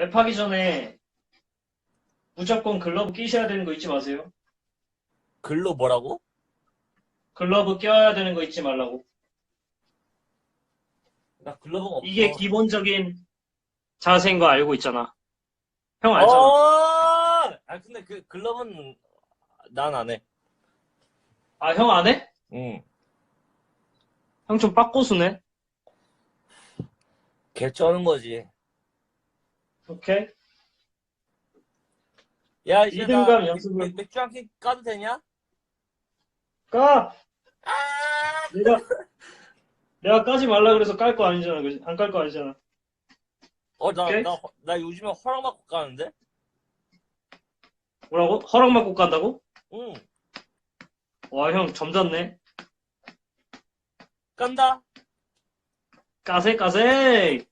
랩하기 전에 무조건 글러브 끼셔야 되는 거 잊지 마세요. 글로 뭐라고? 글러브 껴야 되는 거 잊지 말라고. 나 글러브가 없어. 이게 기본적인 자세인 거 알고 있잖아. 형 알잖아. 어! 아, 근데 그 글러브는 난 안 해. 아, 형 안 해? 응. 형 좀 빡고수네. 개 쩌는 거지. 오케이. 야, 이제 나 이등감 맥- 연습을- 맥- 맥주 한 캔 까도 되냐? 까! 내가, 내가 까지 말라 그래서 깔 거 아니잖아. 그지? 안깔 거 아니잖아. 어, 나, 오케이. 나, 나 요즘에 허락 받고 까는데? 뭐라고? 허락 받고 깐다고? 응. 와, 형 점잖네. 깐다? 까세, 까세!